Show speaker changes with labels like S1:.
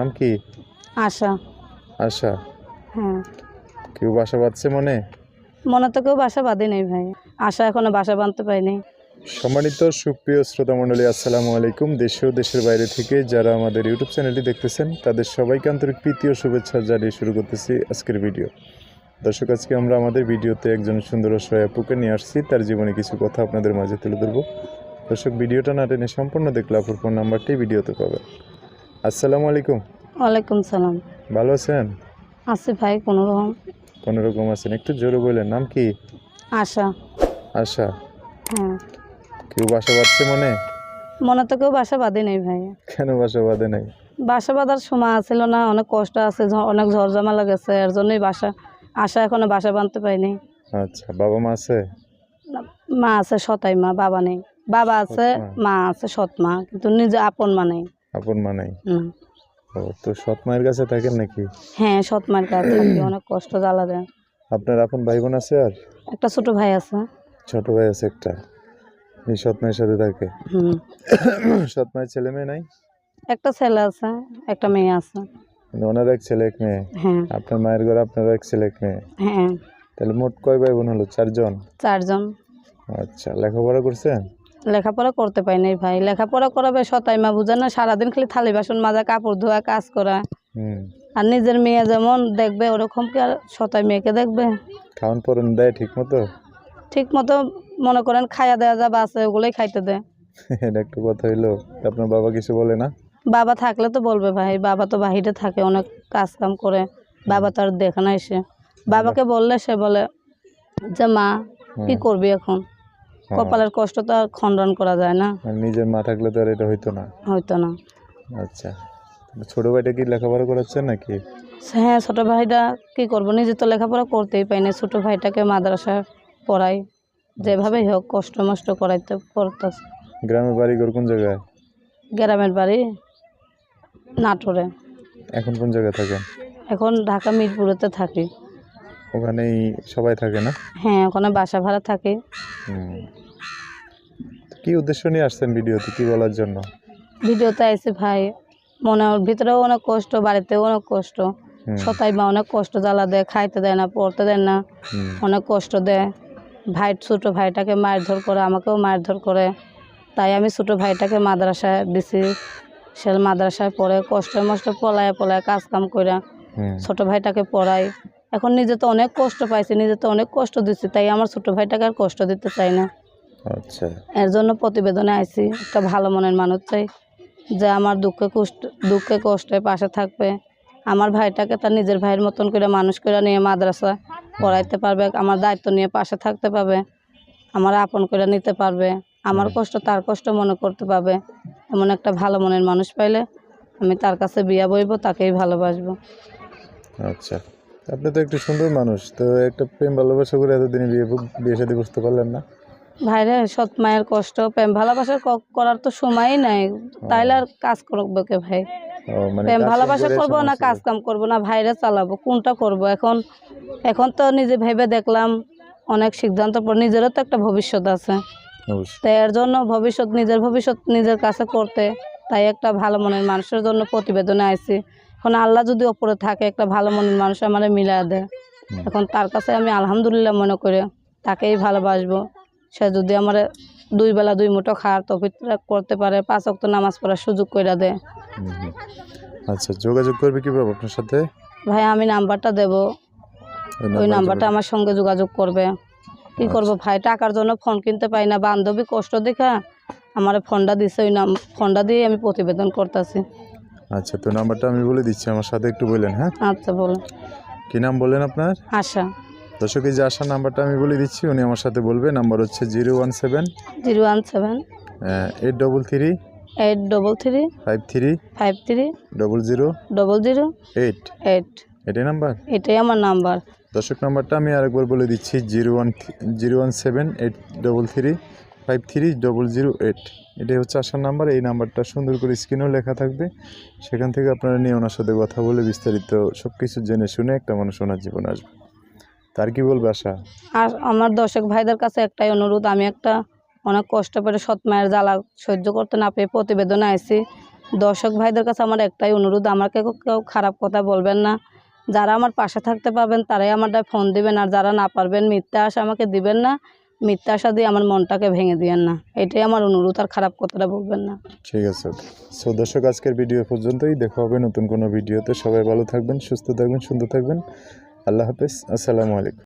S1: নাম কি?
S2: আশা।
S1: আশা?
S2: হ্যাঁ।
S1: কেউ বাসা বাঁধছে মনে?
S2: মনে তো কেউ বাসা বাঁধে নেই ভাই। আশা এখনও বাসা বাঁধতে পারিনি
S1: সম্মানিত সুপ্রিয় শ্রোতা মণ্ডলী আসসালামু আলাইকুম। দেশে ও দেশের বাইরে থেকে যারা আমাদের ইউটিউব চ্যানেলটি দেখতেছেন তাদের সবাইকে আন্তরিক প্রীতি ও শুভেচ্ছা জানিয়ে শুরু করতেছি আজকের ভিডিও। দর্শক আজকে আমরা আমাদের ভিডিওতে একজন সুন্দর অসহায় আপুকে নিয়ে আসছি। তার জীবনে কিছু কথা আপনাদের মাঝে তুলে ধরবো। দর্শক ভিডিওটা না টেনে সম্পূর্ণ দেখলে আপুর ফোন নাম্বারটি ভিডিওতে পাবেন। আসসালামু আলাইকুম।
S2: ওয়ালাইকুম সালাম।
S1: ভালো আছেন?
S2: আছি ভাই কোনো রকম।
S1: কোনো রকম আছেন? একটু জোরে বললেন নাম কি?
S2: আশা।
S1: আশা।
S2: হ্যাঁ।
S1: কেউ বাসা বাঁধছে মনে?
S2: মনে তো কেউ বাসা বাঁধে নেই ভাই।
S1: কেন বাসা বাঁধে নাই?
S2: বাসা বাঁধার সময় আসছিল না অনেক কষ্ট আছে অনেক ঝড় লেগেছে এর জন্যই বাসা আশা এখনও বাসা বাঁধতে পারিনি
S1: আচ্ছা বাবা মা আছে?
S2: মা আছে সতাই মা বাবা নেই। বাবা আছে
S1: মা।
S2: মা আছে সৎ মা কিন্তু নিজে আপন মা নেই।
S1: আপন মা নাই ও তো সৎ মায়ের কাছে থাকেন নাকি?
S2: হ্যাঁ সৎ মায়ের কাছে থাকি, অনেক কষ্ট জ্বালা দেয়।
S1: আপনার আপন ভাই বোন আছে আর?
S2: একটা ছোট ভাই আছে।
S1: ছোট ভাই আছে একটা। এই সৎ মায়ের সাথে থাকে। সৎ মায়ের ছেলে মেয়ে নাই?
S2: একটা ছেলে আছে একটা মেয়ে আছে।
S1: মানে ওনার এক ছেলে এক মেয়ে?
S2: হ্যাঁ।
S1: আপনার মায়ের ঘরে আপনার এক ছেলে এক মেয়ে?
S2: হ্যাঁ।
S1: তাহলে মোট কয় ভাই বোন হলো? চারজন?
S2: চারজন।
S1: আচ্ছা লেখাপড়া করছেন?
S2: লেখাপড়া করতে পারি নাই ভাই। লেখাপড়া করাবে সতাই মা বুঝে না সারাদিন খালি থালি বাসন মাজা কাপড় ধোয়া কাজ করা। আর নিজের মেয়ে যেমন দেখবে ওরকম কি আর সতাই মেয়েকে দেখবে?
S1: খাওয়ান পরন দেয় ঠিক মতো
S2: ঠিক মতো মনে করেন খাইয়া দেওয়া যাবে আছে ওগুলোই খাইতে দেয়
S1: এটা একটু কথা হইল। আপনার বাবা কিছু বলে না?
S2: বাবা থাকলে তো বলবে ভাই বাবা তো বাহিরে থাকে অনেক কাজ কাম করে বাবা তো আর দেখে না এসে বাবাকে বললে সে বলে যে মা কি করবি এখন। কপালের কষ্ট তো আর খণ্ডন করা যায় না।
S1: নিজের মা থাকলে তো আর এটা হইতো না।
S2: হইতো না।
S1: আচ্ছা। ছোট ভাইটা কি লেখাপড়া করাচ্ছেন নাকি?
S2: হ্যাঁ ছোটো ভাইটা কি করব? নিজে তো লেখাপড়া করতেই পাই না। ছোটো ভাইটাকে মাদ্রাসায় পড়াই। যেভাবেই হোক কষ্ট মষ্ট করাইতে পড়তেছে
S1: গ্রামের বাড়ি কোন জায়গায়?
S2: গ্রামের বাড়ি নাটোরে।
S1: এখন কোন জায়গায় থাকেন?
S2: এখন ঢাকা মিরপুরেতে থাকি।
S1: ওখানেই সবাই থাকে না?
S2: হ্যাঁ ওখানে বাসা ভাড়া থাকি।
S1: কি উদ্দেশ্য নিয়ে আসছেন ভিডিওতে? কি বলার জন্য?
S2: ভিডিওতে আইসি ভাই মনের ভিতরেও অনেক কষ্ট বাড়িতেও অনেক কষ্ট। সতাই মা অনেক কষ্ট জ্বালা দেয় খাইতে দেয় না পড়তে দেয় না। অনেক কষ্ট দেয়। ভাই ছোটো ভাইটাকে মারধর করে আমাকেও মারধর করে। তাই আমি ছোট ভাইটাকে মাদ্রাসায় দিছি। সে মাদ্রাসায় পড়ে কষ্ট মষ্ট পলায় পলায় কাজ কাম করে ছোট ভাইটাকে পড়াই। এখন নিজে তো অনেক কষ্ট পাইছি নিজে তো অনেক কষ্ট দিচ্ছি তাই আমার ছোট ভাইটাকে আর কষ্ট দিতে চাই না।
S1: আচ্ছা।
S2: এর জন্য প্রতিবেদনে আইছি একটা ভালো মনের মানুষ চাই যে আমার দুঃখে কষ্ট দুঃখে কষ্টে পাশে থাকবে। আমার ভাইটাকে তার নিজের ভাইয়ের মতন করে মানুষ করে নিয়ে মাদ্রাসা পড়াইতে পারবে আমার দায়িত্ব নিয়ে পাশে থাকতে পারবে আমার আপন করে নিতে পারবে আমার কষ্ট তার কষ্ট মনে করতে পারবে। এমন একটা ভালো মনের মানুষ পাইলে আমি তার কাছে বিয়া বইব তাকেই ভালোবাসবো।
S1: আচ্ছা। আপনি তো একটু সুন্দর মানুষ তো একটা প্রেম ভালোবাসা করে এতদিনে বিয়ে বিয়ে শাদী বুঝতে পারলেন না।
S2: ভাইরে সৎ মায়ের কষ্ট প্রেম ভালোবাসা করার তো সময়ই নাই। তাইলে আর কাজ করব কে ভাই?
S1: মানে
S2: প্রেম ভালোবাসা
S1: করে
S2: করব না কাজ কাম করব না ভাইরে চালাবো কোনটা করব? এখন এখন তো নিজে ভেবে দেখলাম অনেক সিদ্ধান্ত পর নিজেরও তো একটা ভবিষ্যৎ আছে। তাই এর জন্য ভবিষ্যৎ নিজের ভবিষ্যৎ নিজের কাছে করতে তাই একটা ভালো মনের মানুষের জন্য প্রতিবেদনে আইছি। এখন আল্লাহ যদি ওপরে থাকে একটা ভালো মনের মানুষ আমার মিলা দেয়। এখন তার কাছে আমি আলহামদুলিল্লাহ মনে করি তাকেই ভালোবাসবো। সে যদি আমার দুই বেলা দুই মুঠো খাওয়ার তফিক করতে পারে পাঁচ অক্ত নামাজ পড়ার সুযোগ করে দেয়।
S1: আচ্ছা যোগাযোগ করবে কীভাবে আপনার সাথে?
S2: ভাই আমি নাম্বারটা দেব।
S1: ওই
S2: ওই নাম্বারটা আমার সঙ্গে যোগাযোগ করবে। কি
S1: আচ্ছা।
S2: করব ভাই টাকার জন্য ফোন কিনতে পাই না। বান্ধবী কষ্ট দেখা আমার ফোনটা দিছে ওই নাম ফোনটা দিয়ে আমি প্রতিবেদন করতেছি।
S1: আচ্ছা তো নাম্বারটা আমি বলে দিচ্ছি আমার সাথে একটু বললেন হ্যাঁ?
S2: আচ্ছা বলুন।
S1: কি নাম বললেন আপনার?
S2: আশা।
S1: দর্শক এই যে আসার নাম্বারটা আমি বলে দিচ্ছি উনি আমার সাথে বলবে নাম্বার হচ্ছে zero one seven
S2: zero one seven
S1: eight double three
S2: eight double three
S1: five three
S2: five three
S1: double zero
S2: double zero
S1: eight.
S2: Eight.
S1: এটাই নাম্বার?
S2: এটাই আমার নাম্বার।
S1: দর্শক নাম্বারটা আমি আরেকবার বলে দিচ্ছি zero one zero one seven eight double three five three double zero eight এটাই হচ্ছে আসার নাম্বার, এই নাম্বারটা সুন্দর করে স্ক্রিনেও লেখা থাকবে। সেখান থেকে আপনারা নিয়ে ওনার সাথে কথা বলে বিস্তারিত সব কিছু জেনে শুনে একটা মানুষ ওনার জীবনে আসবে। তার কি বলবে আশা?
S2: আর আমার দর্শক ভাইদের কাছে একটাই অনুরোধ, আমি একটা অনেক কষ্ট করে সৎ মায়ের জ্বালা সহ্য করতে না পেয়ে প্রতিবেদনে আইছি। দর্শক ভাইদের কাছে আমার একটাই অনুরোধ, আমাকে কেউ খারাপ কথা বলবেন না। যারা আমার পাশে থাকতে পারবেন, তারাই আমারটা ফোন দিবেন, আর যারা না পারবেন মিথ্যা আশা আমাকে দিবেন না। মিথ্যা আশা দিয়ে আমার মনটাকে ভেঙে দিয়েন না। এটাই আমার অনুরোধ, আর খারাপ কথাটা বলবেন না।
S1: ঠিক আছে সো দর্শক, আজকের ভিডিও পর্যন্তই। দেখা হবে নতুন কোনো ভিডিওতে। সবাই ভালো থাকবেন, সুস্থ থাকবেন, সুন্দর থাকবেন। আল্লাহ হাফেজ। আসসালামু আলাইকুম।